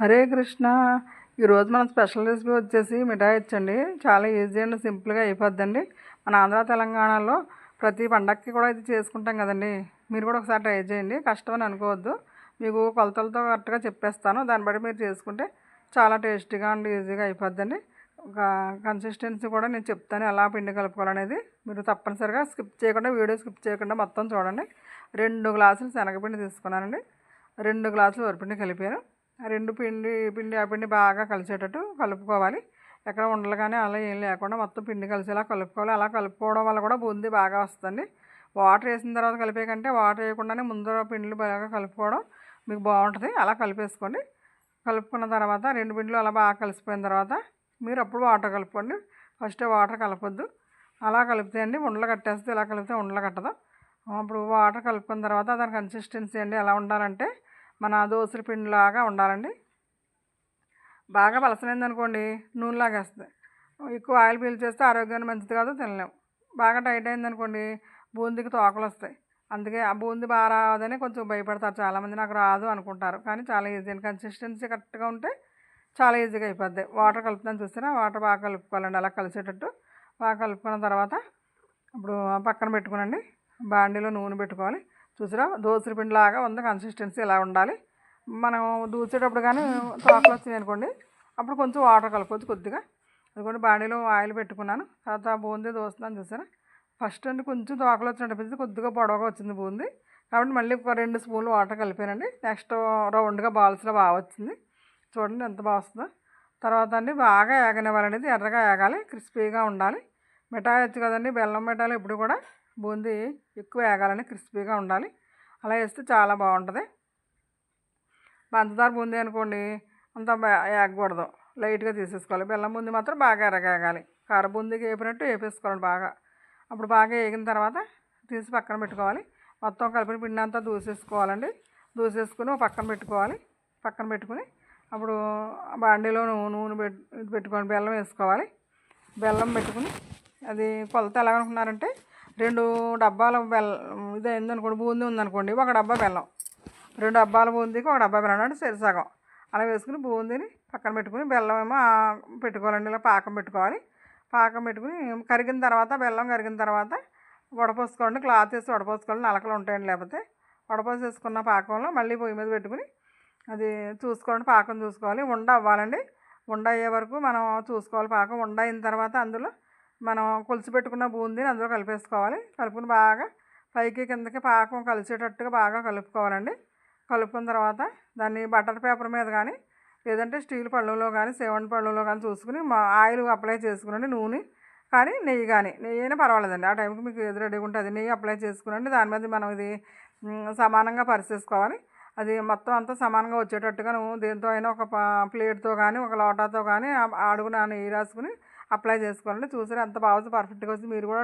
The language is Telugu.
హరే కృష్ణ. ఈరోజు మన స్పెషల్ రెసిపీ వచ్చేసి మిఠాయి ఇచ్చండి చాలా ఈజీ అండ్ సింపుల్గా అయిపోద్దండి. మన ఆంధ్ర తెలంగాణలో ప్రతి పండగకి కూడా ఇది చేసుకుంటాం కదండి. మీరు కూడా ఒకసారి ట్రై చేయండి. కష్టం అని అనుకోవద్దు. మీకు కొలతలతో కరెక్ట్గా చెప్పేస్తాను. దాన్ని బట్టి మీరు చేసుకుంటే చాలా టేస్టీగా అండ్ ఈజీగా అయిపోద్దండి. ఒక కన్సిస్టెన్సీ కూడా నేను చెప్తాను ఎలా పిండి కలుపుకోవాలనేది. మీరు తప్పనిసరిగా స్కిప్ చేయకుండా వీడియో స్కిప్ చేయకుండా మొత్తం చూడండి. రెండు గ్లాసులు శనగపిండి తీసుకున్నానండి. రెండు గ్లాసులు వరిపిండి కలిపాను. రెండు పిండి పిండి ఆ పిండి బాగా కలిసేటట్టు కలుపుకోవాలి. ఎక్కడ ఉండలు కానీ అలా ఏం లేకుండా మొత్తం పిండి కలిసేలా కలుపుకోవాలి. అలా కలుపుకోవడం వల్ల కూడా బూందీ బాగా వస్తుంది. వాటర్ వేసిన తర్వాత కలిపే కంటే వాటర్ వేయకుండానే ముందు పిండిలు బాగా కలుపుకోవడం మీకు బాగుంటుంది. అలా కలిపేసుకోండి. కలుపుకున్న తర్వాత రెండు పిండిలు అలా బాగా కలిసిపోయిన తర్వాత మీరు అప్పుడు వాటర్ కలుపుకోండి. ఫస్ట్ వాటర్ కలపొద్దు. అలా కలిపితే అండి ఉండలు కట్టేస్తే ఇలా కలిపితే ఉండలు కట్టదు. అప్పుడు వాటర్ కలుపుకున్న తర్వాత దాని కన్సిస్టెన్సీ అండి ఎలా ఉండాలంటే మన దోశల పిండిలాగా ఉండాలండి. బాగా పలసనైంది అనుకోండి నూనెలాగేస్తుంది. ఎక్కువ ఆయిల్ పీల్చేస్తే ఆరోగ్యానికి మంచిది కాదు తినలేము బాగా టైట్ అయింది అనుకోండి బూందీకి తోకలు వస్తాయి అందుకే ఆ బూందీ బాగా రాదని కొంచెం భయపడతారు. చాలామంది నాకు రాదు అనుకుంటారు. కానీ చాలా ఈజీ అండి. కన్సిస్టెన్సీ కరెక్ట్గా ఉంటే చాలా ఈజీగా అయిపోద్ది. వాటర్ కలుపుతాను చూసినా వాటర్ బాగా కలుపుకోవాలండి. అలా కలిసేటట్టు. బాగా కలుపుకున్న తర్వాత ఇప్పుడు పక్కన పెట్టుకునండి. బాండీలో నూనె పెట్టుకోవాలి. చూసిరా? దోసరి పిండిలాగా ఉంది కన్సిస్టెన్సీ ఇలా ఉండాలి. మనం దూచేటప్పుడు కానీ తోకలు వచ్చినాయి అనుకోండి అప్పుడు కొంచెం వాటర్ కలుపుకోవచ్చు కొద్దిగా. అందుకోండి బాడీలో ఆయిల్ పెట్టుకున్నాను. తర్వాత బూందీ దోస్తున్నాను చూసారా? ఫస్ట్ అండి కొంచెం తోకలు వచ్చినట్టు కొద్దిగా పొడవగా వచ్చింది బూందీ. కాబట్టి మళ్ళీ ఒక రెండు స్పూన్లు వాటర్ కలిపానండి. నెక్స్ట్ రౌండ్గా బాల్స్లో బాగా వచ్చింది. చూడండి ఎంత బాగా వస్తుందో. తర్వాత అండి బాగా ఏగనివ్వాలనేది ఎర్రగా ఏగాలి క్రిస్పీగా ఉండాలి. మిఠాయి వచ్చు కదండి బెల్లం మిఠాయిలు ఎప్పుడు కూడా బూందీ ఎక్కువ వేగాలని క్రిస్పీగా ఉండాలి. అలా వేస్తే చాలా బాగుంటుంది. పంచదార బూందీ అనుకోండి అంత వేగకూడదు. లైట్గా తీసేసుకోవాలి. బెల్లం బూందీ మాత్రం బాగా ఎరగేగాలి కార బూందీకి వేపినట్టు వేపేసుకోవాలి బాగా. అప్పుడు బాగా వేగిన తర్వాత తీసి పక్కన పెట్టుకోవాలి. మొత్తం కలిపిన పిండి అంతా దూసేసుకోవాలండి. దూసేసుకుని పక్కన పెట్టుకోవాలి. పక్కన పెట్టుకుని అప్పుడు బాండీలో నూనె పెట్టుకొని బెల్లం వేసుకోవాలి. బెల్లం పెట్టుకుని అది కొలత ఎలా అనుకున్నారంటే రెండు డబ్బాల బెల్లం ఇది ఏందనుకోండి బూందీ ఉందనుకోండి ఒక డబ్బా బెల్లం. రెండు డబ్బాల బూందీకి ఒక డబ్బా బెల్లం అంటే సరిసగం. అలా వేసుకుని బూందీని పక్కన పెట్టుకుని బెల్లం ఏమో పెట్టుకోవాలండి ఇలా పాకం పెట్టుకోవాలి. పాకం పెట్టుకుని కరిగిన తర్వాత బెల్లం కరిగిన తర్వాత వడపోసుకోండి క్లాత్ వేసి వడపోసుకోండి నలకలు ఉంటాయండి లేకపోతే. వడపోసేసుకున్న పాకంలో మళ్ళీ పొయ్యి మీద పెట్టుకుని అది చూసుకోండి పాకం చూసుకోవాలి. ఉండ అవ్వాలండి. ఉండ అయ్యే వరకు మనం చూసుకోవాలి పాకం. ఉండ అయిన తర్వాత అందులో మనం కొలిసి పెట్టుకున్న బూందీని అందులో కలిపేసుకోవాలి. కలుపుకుని బాగా పైకి కిందకి పాకం కలిసేటట్టుగా బాగా కలుపుకోవాలండి. కలుపుకున్న తర్వాత దాన్ని బటర్ పేపర్ మీద కానీ లేదంటే స్టీల్ పళ్ళులో కానీ సెవెన్ పళ్ళులో కానీ చూసుకుని మా ఆయిల్ అప్లై చేసుకునండి నూనె. కానీ నెయ్యి కానీ నెయ్యి అయినా పర్వాలేదండి. ఆ టైంకి మీకు ఏది రెడీగా ఉంటుంది నెయ్యి అప్లై చేసుకునండి. దాని మీద మనం ఇది సమానంగా పరిచేసుకోవాలి. అది మొత్తం అంతా సమానంగా వచ్చేటట్టుగా నువ్వు దేంతో అయినా ఒక ప్లేట్తో కానీ ఒక లోటాతో కానీ అడుగున నెయ్యి రాసుకుని అప్లై చేసుకోండి చూసారు ఎంత బాగా పర్ఫెక్ట్గా వచ్చి మీరు కూడా